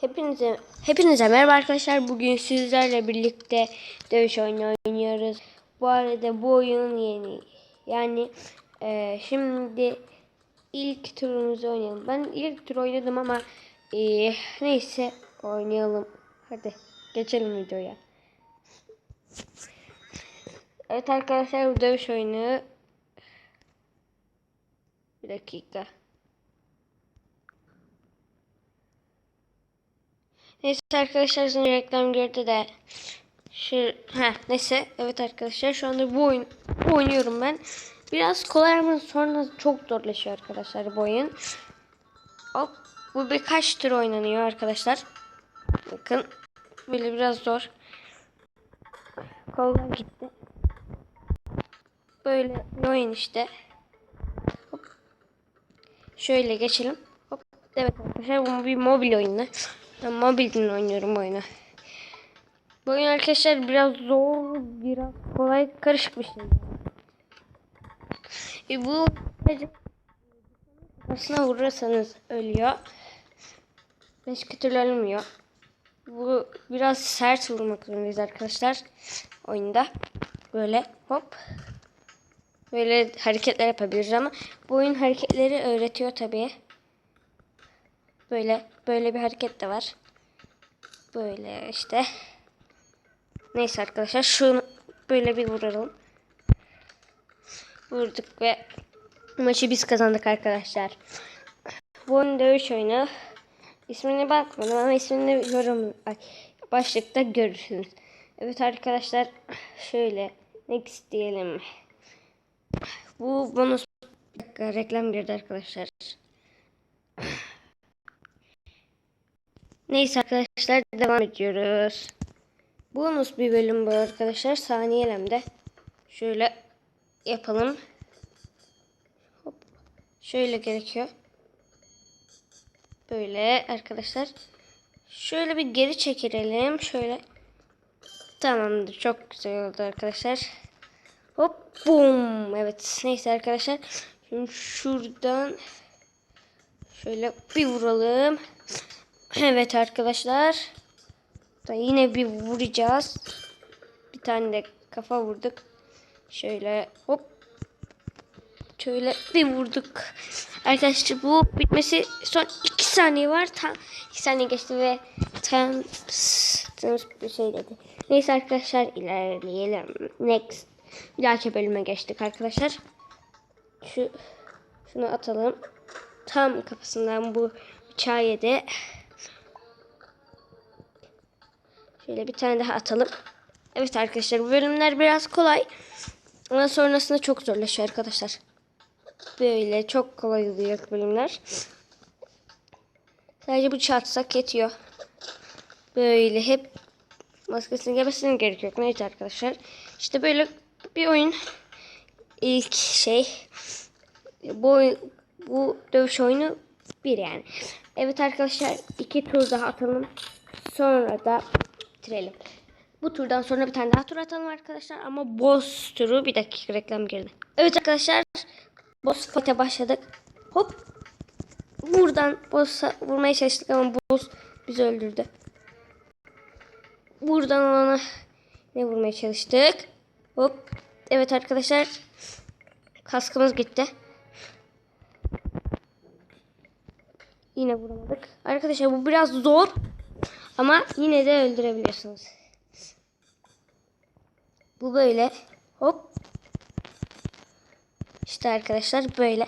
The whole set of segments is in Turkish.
Hepinize hepinize merhaba arkadaşlar. Bugün sizlerle birlikte dövüş oyunu oynuyoruz. Bu arada bu oyun yeni. Yani e, şimdi ilk turumuzu oynayalım. Ben ilk tur oynadım ama e, neyse oynayalım. Hadi geçelim videoya. Evet arkadaşlar bu dövüş oyunu. Bir dakika. Neyse arkadaşlar şimdi reklam girdi de şu ha neyse evet arkadaşlar şu anda bu oyun bu oynuyorum ben. Biraz kolay ama sonra çok zorlaşıyor arkadaşlar bu oyun. Hop bu birkaç tur oynanıyor arkadaşlar. Bakın böyle biraz zor. Kollar gitti. Böyle bir oyun işte. Hop. Şöyle geçelim. Hop. Evet arkadaşlar bu bir mobil oyunu. Ben mobilden oynuyorum oyunu. Bu oyun arkadaşlar biraz zor, biraz kolay, karışık bir şey. E bu kafasına vurursanız ölüyor. Başka türlü ölmüyor. Bu biraz sert vurmak zorundayız arkadaşlar oyunda. Böyle hop. Böyle hareketler yapabiliriz ama bu oyun hareketleri öğretiyor tabii. Böyle böyle bir hareket de var. Böyle işte. Neyse arkadaşlar şunu böyle bir vuralım. Vurduk ve maçı biz kazandık arkadaşlar. Bu oyun dövüş oyunu. İsmine bakmadım ama ismini yorum başlıkta görürsünüz. Evet arkadaşlar şöyle next diyelim. Bu bonus dakika, reklam girdi arkadaşlar. Neyse arkadaşlar devam ediyoruz. Bonus bir bölüm bu arkadaşlar. Saniyelemde. Şöyle yapalım. Hop. Şöyle gerekiyor. Böyle arkadaşlar. Şöyle bir geri çekilelim. Şöyle. Tamamdır. Çok güzel oldu arkadaşlar. Hop. Boom. Evet. Neyse arkadaşlar. Şimdi şuradan şöyle bir vuralım. Evet arkadaşlar. Da yine bir vuracağız. Bir tane de kafa vurduk. Şöyle hop. Şöyle bir vurduk. Arkadaşlar bu bitmesi son 2 saniye var. Tam 2 saniye geçti ve tam bir şey dedi. Neyse arkadaşlar ilerleyelim. Next. Bir dahaki bölüme geçtik arkadaşlar. Şu şunu atalım. Tam kafasından bu bıçağı yedi. Şöyle bir tane daha atalım. Evet arkadaşlar bu bölümler biraz kolay. Ama sonrasında çok zorlaşıyor arkadaşlar. Böyle çok kolay oluyor bölümler. Sadece bıçağı atsak yetiyor. Böyle hep maskesini gelmesine gerek yok. Neyse arkadaşlar. İşte böyle bir oyun. İlk şey. Bu oyun, bu dövüş oyunu bir yani. Evet arkadaşlar iki tur daha atalım. Sonra da bitirelim. Bu turdan sonra bir tane daha tur atalım arkadaşlar. Ama boss turu bir dakika reklam girdi. Evet arkadaşlar boss fight'e başladık. Hop. Buradan boss'a vurmaya çalıştık ama boss bizi öldürdü. Buradan ona ne vurmaya çalıştık. Hop. Evet arkadaşlar. Kaskımız gitti. Yine vuramadık. Arkadaşlar bu biraz zor. Ama yine de öldürebiliyorsunuz. Bu böyle. Hop. İşte arkadaşlar böyle.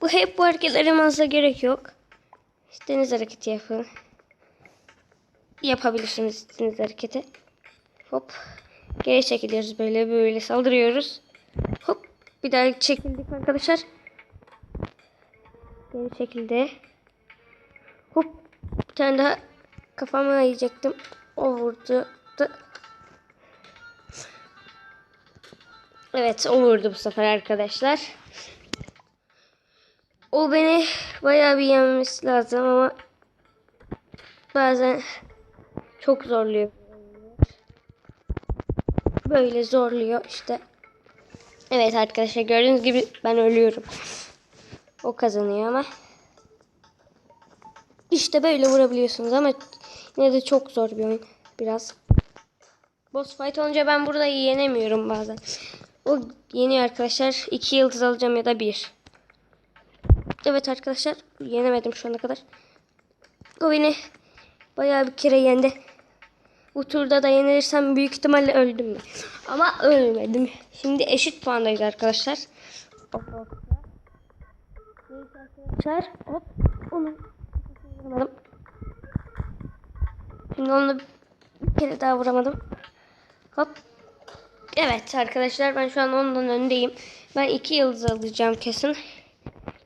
Bu hep bu hareketleri yapmanıza gerek yok. İstediğiniz hareketi yapın. Yapabilirsiniz istediğiniz hareketi. Hop. Geri çekiliyoruz böyle böyle saldırıyoruz. Hop. Bir daha çekildik arkadaşlar. Geri çekildi. Hop. Bir tane daha kafama yiyecektim. O vurdu. Evet o vurdu bu sefer arkadaşlar. O beni bayağı bir yenmesi lazım ama bazen çok zorluyor. Böyle zorluyor işte. Evet arkadaşlar gördüğünüz gibi ben ölüyorum. O kazanıyor ama. İşte böyle vurabiliyorsunuz ama yine de çok zor bir oyun biraz. Boss fight olunca ben burada yenemiyorum bazen. O yeniyor arkadaşlar. 2 yıldız alacağım ya da 1. Evet arkadaşlar yenemedim şu ana kadar. O beni bayağı bir kere yendi. Bu turda da yenilirsem büyük ihtimalle öldüm mü? Ama ölmedim. Şimdi eşit puandayız arkadaşlar. Arkadaşlar hop onu. Şimdi onu bir kere daha vuramadım. Hop. Evet arkadaşlar ben şu an ondan öndeyim. Ben iki yıldız alacağım kesin.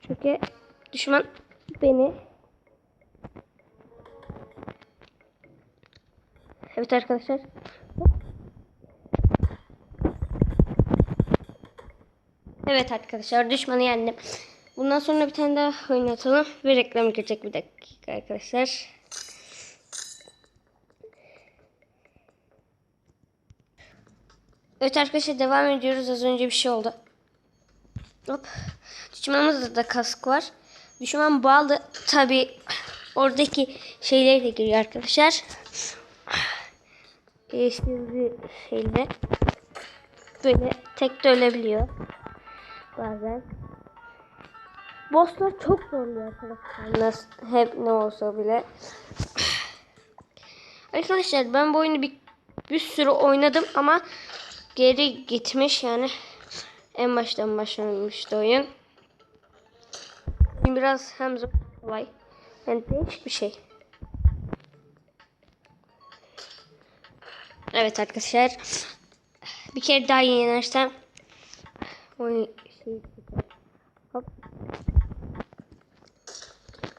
Çünkü düşman beni Evet arkadaşlar. Evet arkadaşlar düşmanı yendim. Bundan sonra bir tane daha oynatalım ve reklam girecek bir dakika arkadaşlar. Evet arkadaşlar devam ediyoruz. Az önce bir şey oldu. Hop. Düşmanımızda da kask var. Düşman bağlı. Tabi oradaki şeyler de giriyor arkadaşlar. Değiştirdiği şeyle böyle tek de ölebiliyor. Bazen. Bosslar çok zorluyor arkadaşlar. Nasıl, hep ne olsa bile. Arkadaşlar ben bu oyunu bir, bir sürü oynadım ama geri gitmiş yani. En baştan başlamıştı oyun. Biraz hem zor kolay. Yani değişik bir şey. Evet arkadaşlar. Bir kere daha yenersem oyun şey Hop.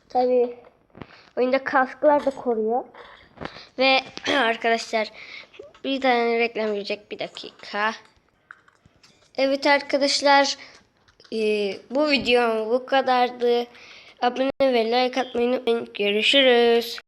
Tabii oyunda kasklar da koruyor. Ve arkadaşlar bir tane reklam girecek bir dakika. Evet arkadaşlar e, bu videom bu kadardı. Abone ve like atmayı unutmayın. Görüşürüz.